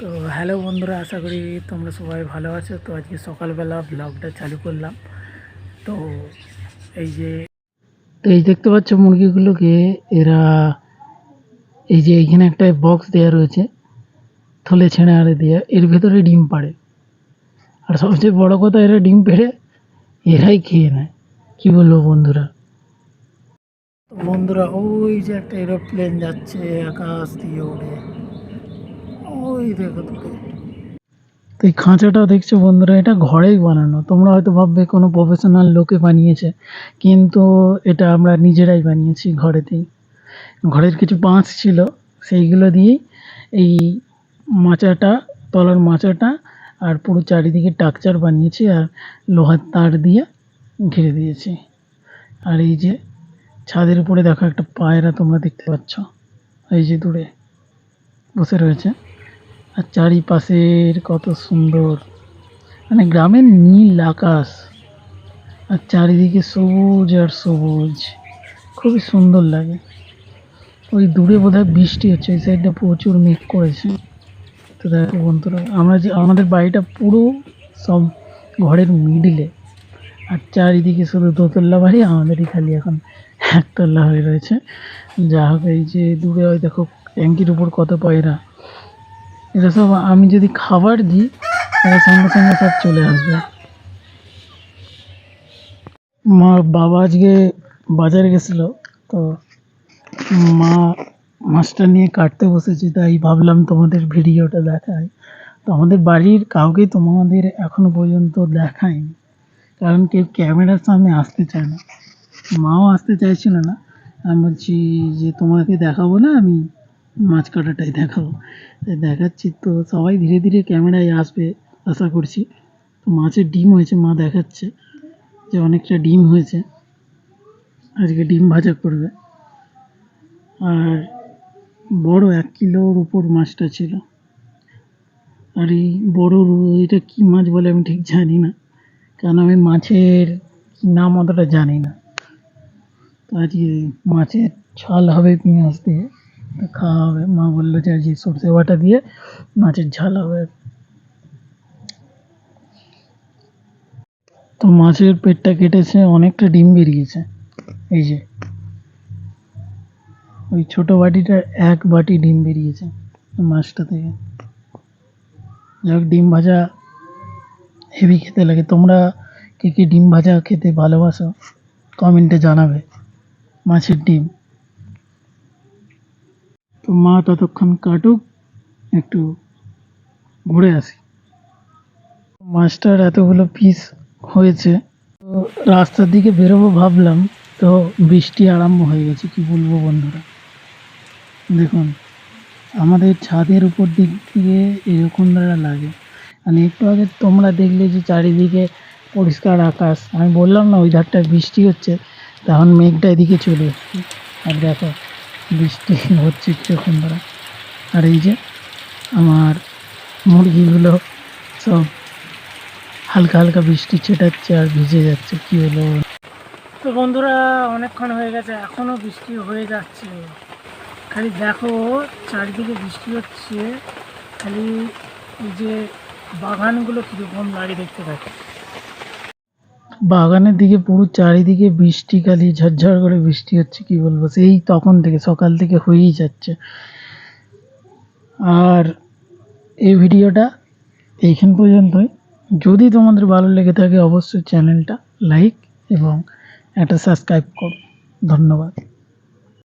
তো হ্যালো বন্ধুরা, আশা করি তোমরা সবাই ভালো আছো। তো আজকে সকালবেলা ব্লগটা চালু করলাম। তো এই যে, তো এই দেখতে পাচ্ছ মুরগিগুলোকে, এরা এই যে এইখানে একটা বক্স দেওয়া রয়েছে, থলে ছেঁড়ে আরে দেওয়া এর ভেতরে ডিম পাড়ে। আর সবচেয়ে বড় কথা, এরা ডিম পেড়ে এরাই খেয়ে নেয়। কী বলব বন্ধুরা? বন্ধুরা, ওই যে একটা এরোপ্লেন যাচ্ছে, আকাশ দিয়ে উড়ে। ওই দেখো দূরে তো এই খাঁচাটা দেখছ বন্ধুরা, এটা ঘরেই বানানো। তোমরা হয়তো ভাববে কোনো প্রফেশনাল লোকে বানিয়েছে, কিন্তু এটা আমরা নিজেরাই বানিয়েছি ঘরেতেই। ঘরের কিছু বাঁশ ছিল, সেইগুলো দিয়েই এই মাচাটা, তলার মাচাটা আর পুরো চারিদিকে টাকচার বানিয়েছি আর লোহার তার দিয়ে ঘিরে দিয়েছি। আর এই যে ছাদের উপরে দেখো একটা পায়রা তোমরা দেখতে পাচ্ছ, এই যে দূরে বসে রয়েছে। আর চারিপাশের কত সুন্দর। মানে গ্রামের নীল আকাশ আর চারিদিকে সবুজ আর সবুজ। খুবই সুন্দর লাগে। ওই দূরে বোধহয় বৃষ্টি হচ্ছে, ওই সাইডটা প্রচুর মেঘ করেছে। তো দেখো বন্ধুরা, আমরা যে, আমাদের বাড়িটা পুরো সব ঘরের মিডিলে আর চারিদিকে শুধু দোতলা বাড়ি, আমাদেরই খালি এখন একতলা হয়ে রয়েছে। যা হোক এই যে দূরে ওই দেখো ট্যাঙ্কির উপর কত পায়রা। এটা সব আমি যদি খাবার দিই এরা সঙ্গে সঙ্গে সব চলে আসবে। মা বাবা আজকে বাজারে গেছিল, তো মা মাছটা নিয়ে কাটতে বসেছে, তাই ভাবলাম তোমাদের ভিডিওটা দেখাই। তো আমাদের বাড়ির কাউকে তোমাদের এখনও পর্যন্ত দেখায়নি কারণ কেউ ক্যামেরার সামনে আসতে চায় না। মাও আসতে চাইছিল না। আমি বলছি যে তোমাকে দেখাবো না আমি? মাছ কাটাটাই দেখাবো। তাই দেখাচ্ছি তো সবাই ধীরে ধীরে ক্যামেরায় আসবে, আশা করছি। তো মাছের ডিম হয়েছে, মা দেখাচ্ছে যে অনেকটা ডিম হয়েছে। আজকে ডিম ভাজা করবে। আর বড় এক কিলোর উপর মাছটা ছিল। আর এই বড় এটা কী মাছ বলে আমি ঠিক জানি না। কারণ আমি মাছের নাম অতটা জানি না। তো আজকে মাছের ঝাল হবে পেঁয়াজ দিয়ে। খাওয়া হবে। মা বলল, যে আজকে সর্ষে বাটা দিয়ে মাছের ঝাল হবে। তো মাছের পেটটা কেটেছে, অনেকটা ডিম বেরিয়েছে। এই যে, ওই ছোট বাটিটা এক বাটি ডিম বেরিয়েছে মাছটা থেকে। যাক, ডিম ভাজা হেভি খেতে লাগে। তোমরা কে কে ডিম ভাজা খেতে ভালোবাসো, কমেন্টে জানাবে মাছের ডিম। তো মা ততক্ষণ কাটুক, একটু ঘুরে আসি। মাছটার এতগুলো পিস হয়েছে, তো রাস্তার দিকে বেরোবো ভাবলাম, তো বৃষ্টি আরম্ভ হয়ে গেছে, কি বলব বন্ধুরা? দেখুন, আমাদের ছাদের উপর দিক দিয়ে এরকম দ্বারা লাগে। মানে একটু আগে তোমরা দেখলে যে চারিদিকে পরিষ্কার আকাশ। আমি বললাম না, ওই ধারটা বৃষ্টি হচ্ছে, তখন মেঘটা এদিকে চলে এসছে। আর দেখো বৃষ্টি হচ্ছে কীরকম দ্বারা আর এই যে আমার মুরগিগুলো সব হালকা হালকা বৃষ্টি ছেটাচ্ছে আর ভিজে যাচ্ছে, কি হলো? তো বন্ধুরা, অনেকক্ষণ হয়ে গেছে এখনও বৃষ্টি হয়ে যাচ্ছে। খালি দেখো, চারিদিকে বৃষ্টি হচ্ছে। খালি এই যে বাগানগুলো কীরকম লাগে দেখতে পাচ্ছি। বাগানের দিকে পুরো চারিদিকে বৃষ্টি, খালি ঝরঝর করে বৃষ্টি হচ্ছে, কি বলব? সেই তখন থেকে, সকাল থেকে হয়েই যাচ্ছে। আর এই ভিডিওটা এইখান পর্যন্তই। যদি তোমাদের ভালো লেগে থাকে, অবশ্যই চ্যানেলটা লাইক এবং একটা সাবস্ক্রাইব করো। ধন্যবাদ।